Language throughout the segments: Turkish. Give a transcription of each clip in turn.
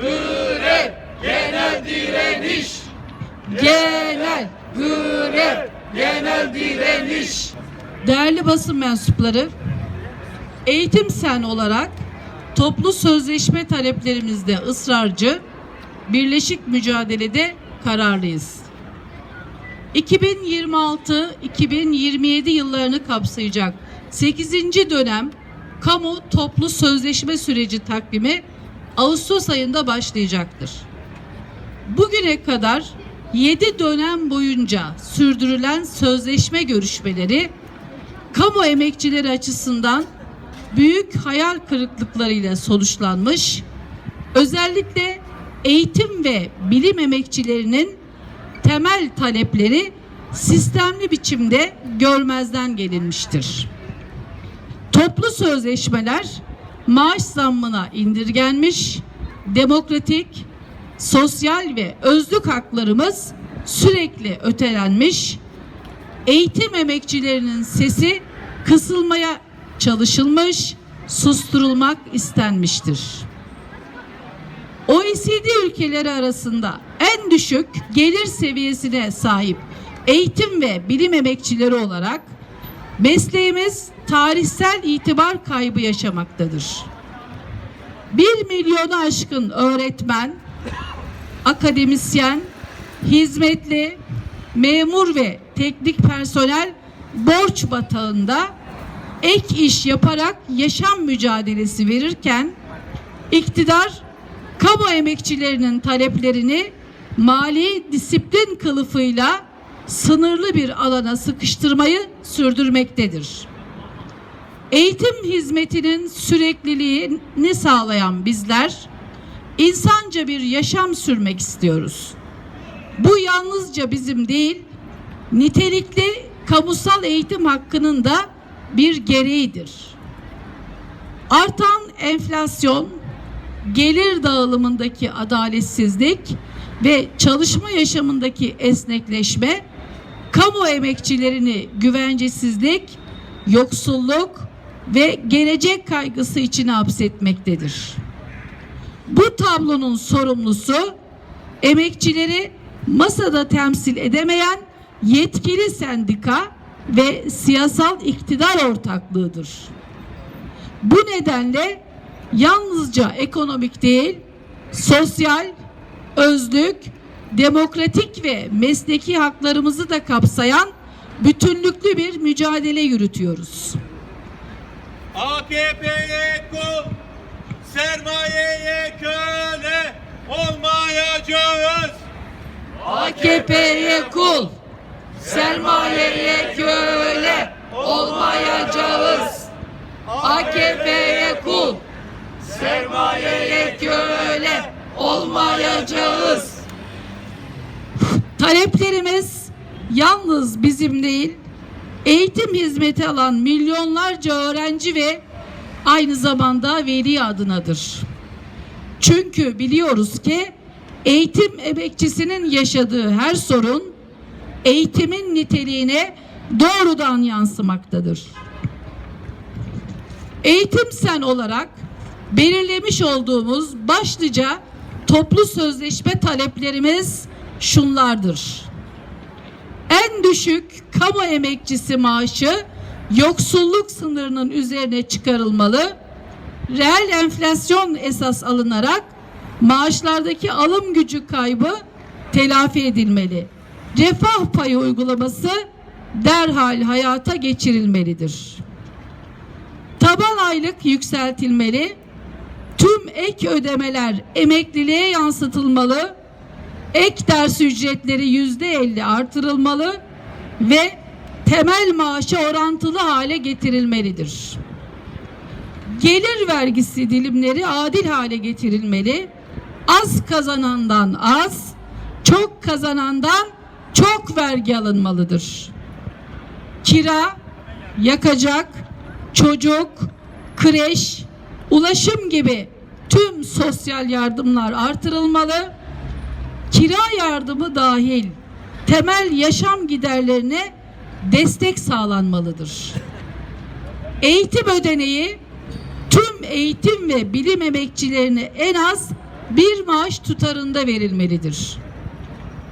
grev, genel direniş. Genel grev, Genel direniş. Değerli basın mensupları, Eğitim Sen olarak toplu sözleşme taleplerimizde ısrarcı, birleşik mücadelede kararlıyız. 2026-2027 yıllarını kapsayacak 8. dönem kamu toplu sözleşme süreci takvimi Ağustos ayında başlayacaktır. Bugüne kadar 7 dönem boyunca sürdürülen sözleşme görüşmeleri kamu emekçileri açısından büyük hayal kırıklıklarıyla sonuçlanmış. Özellikle eğitim ve bilim emekçilerinin temel talepleri sistemli biçimde görmezden gelinmiştir. Toplu sözleşmeler maaş zammına indirgenmiş, demokratik, sosyal ve özlük haklarımız sürekli ötelenmiş, eğitim emekçilerinin sesi kısılmaya çalışılmış, susturulmak istenmiştir. OECD ülkeleri arasında en düşük gelir seviyesine sahip eğitim ve bilim emekçileri olarak mesleğimiz tarihsel itibar kaybı yaşamaktadır. Bir milyonu aşkın öğretmen, akademisyen, hizmetli, memur ve teknik personel borç batağında ek iş yaparak yaşam mücadelesi verirken iktidar kamu emekçilerinin taleplerini mali disiplin kılıfıyla sınırlı bir alana sıkıştırmayı sürdürmektedir. Eğitim hizmetinin sürekliliğini sağlayan bizler insanca bir yaşam sürmek istiyoruz. Bu yalnızca bizim değil, nitelikli kamusal eğitim hakkının da bir gereğidir. Artan enflasyon, gelir dağılımındaki adaletsizlik ve çalışma yaşamındaki esnekleşme, kamu emekçilerini güvencesizlik, yoksulluk ve gelecek kaygısı içine hapsetmektedir. Bu tablonun sorumlusu emekçileri masada temsil edemeyen yetkili sendika ve siyasal iktidar ortaklığıdır. Bu nedenle yalnızca ekonomik değil, sosyal, özlük, demokratik ve mesleki haklarımızı da kapsayan bütünlüklü bir mücadele yürütüyoruz. AKP'ye kul, sermayeye köle olmayacağız. AKP'ye kul, sermayeye köle olmayacağız. AKP'ye kul, sermayeye köle olmayacağız. Taleplerimiz yalnız bizim değil, eğitim hizmeti alan milyonlarca öğrenci ve aynı zamanda veli adınadır. Çünkü biliyoruz ki eğitim emekçisinin yaşadığı her sorun eğitimin niteliğine doğrudan yansımaktadır. Eğitim sen olarak belirlemiş olduğumuz başlıca toplu sözleşme taleplerimiz şunlardır. En düşük kamu emekçisi maaşı yoksulluk sınırının üzerine çıkarılmalı. Reel enflasyon esas alınarak maaşlardaki alım gücü kaybı telafi edilmeli. Refah payı uygulaması derhal hayata geçirilmelidir. Taban aylık yükseltilmeli. Tüm ek ödemeler emekliliğe yansıtılmalı. Ek ders ücretleri yüzde elli artırılmalı ve temel maaşa orantılı hale getirilmelidir. Gelir vergisi dilimleri adil hale getirilmeli. Az kazanandan az, çok kazanandan çok vergi alınmalıdır. Kira, yakacak, çocuk, kreş, ulaşım gibi tüm sosyal yardımlar artırılmalı. Kira yardımı dahil temel yaşam giderlerine destek sağlanmalıdır. Eğitim ödeneği tüm eğitim ve bilim emekçilerine en az bir maaş tutarında verilmelidir.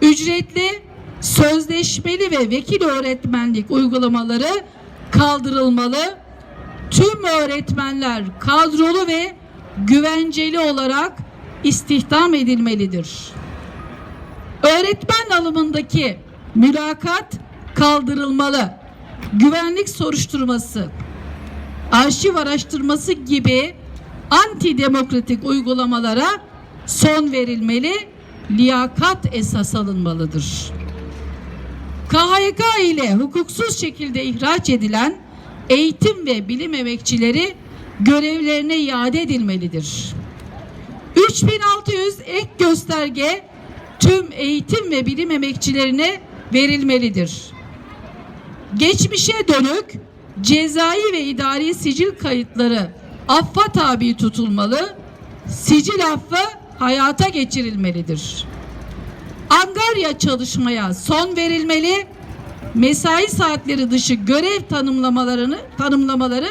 Ücretli, sözleşmeli ve vekil öğretmenlik uygulamaları kaldırılmalı. Tüm öğretmenler kadrolu ve güvenceli olarak istihdam edilmelidir. Öğretmen alımındaki mülakat kaldırılmalı. Güvenlik soruşturması, arşiv araştırması gibi antidemokratik uygulamalara son verilmeli, liyakat esas alınmalıdır. KHK ile hukuksuz şekilde ihraç edilen eğitim ve bilim emekçileri görevlerine iade edilmelidir. 3600 ek gösterge tüm eğitim ve bilim emekçilerine verilmelidir. Geçmişe dönük cezai ve idari sicil kayıtları affa tabi tutulmalı, sicil affı hayata geçirilmelidir. Angarya çalışmaya son verilmeli, mesai saatleri dışı görev tanımlamalarını tanımlamaları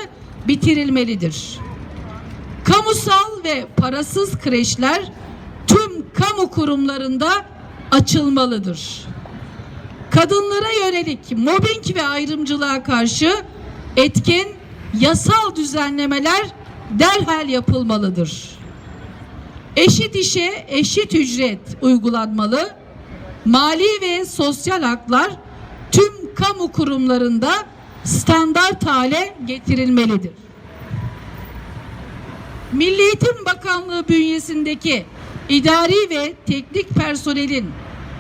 bitirilmelidir. Kamusal ve parasız kreşler tüm kamu kurumlarında açılmalıdır. Kadınlara yönelik mobbing ve ayrımcılığa karşı etkin yasal düzenlemeler derhal yapılmalıdır. Eşit işe eşit ücret uygulanmalı. Mali ve sosyal haklar tüm kamu kurumlarında standart hale getirilmelidir. Milli Eğitim Bakanlığı bünyesindeki idari ve teknik personelin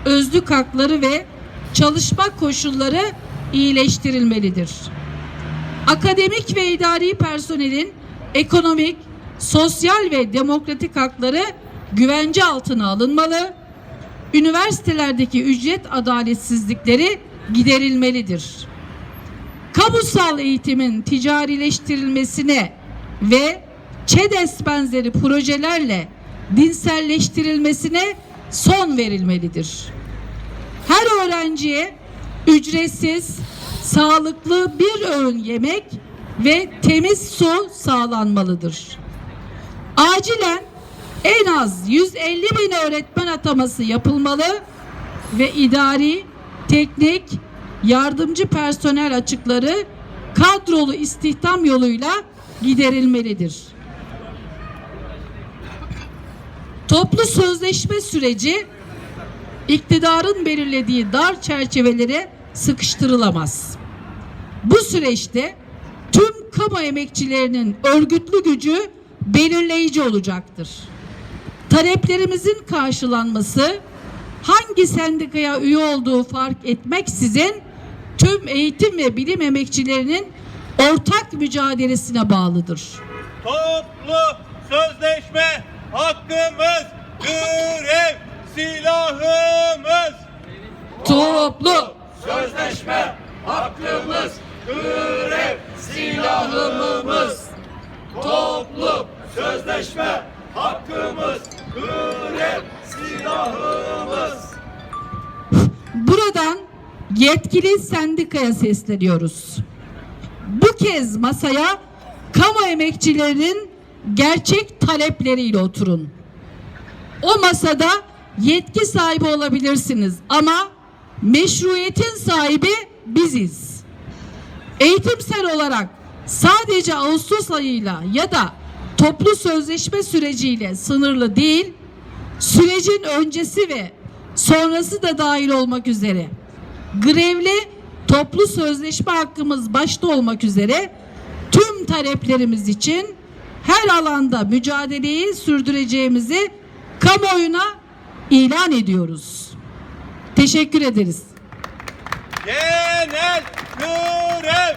özlük hakları ve çalışma koşulları iyileştirilmelidir. Akademik ve idari personelin ekonomik, sosyal ve demokratik hakları güvence altına alınmalı. Üniversitelerdeki ücret adaletsizlikleri giderilmelidir. Kamusal eğitimin ticarileştirilmesine ve ÇEDES benzeri projelerle dinselleştirilmesine son verilmelidir. Her öğrenciye ücretsiz, sağlıklı bir öğün yemek ve temiz su sağlanmalıdır. Acilen en az 150 bin öğretmen ataması yapılmalı ve idari, teknik, yardımcı personel açıkları kadrolu istihdam yoluyla giderilmelidir. Toplu sözleşme süreci iktidarın belirlediği dar çerçevelere sıkıştırılamaz. Bu süreçte tüm kamu emekçilerinin örgütlü gücü belirleyici olacaktır. Taleplerimizin karşılanması hangi sendikaya üye olduğu fark etmeksizin tüm eğitim ve bilim emekçilerinin ortak mücadelesine bağlıdır. Toplu sözleşme hakkımız, görev silahımız. Buradan yetkili sendikaya sesleniyoruz. Bu kez masaya kamu emekçilerinin gerçek talepleriyle oturun. O masada yetki sahibi olabilirsiniz ama meşruiyetin sahibi biziz. Eğitimsel olarak sadece Ağustos ayıyla ya da toplu sözleşme süreciyle sınırlı değil, sürecin öncesi ve sonrası da dahil olmak üzere grevli toplu sözleşme hakkımız başta olmak üzere tüm taleplerimiz için her alanda mücadeleyi sürdüreceğimizi kamuoyuna ilan ediyoruz. Teşekkür ederiz. Genel görev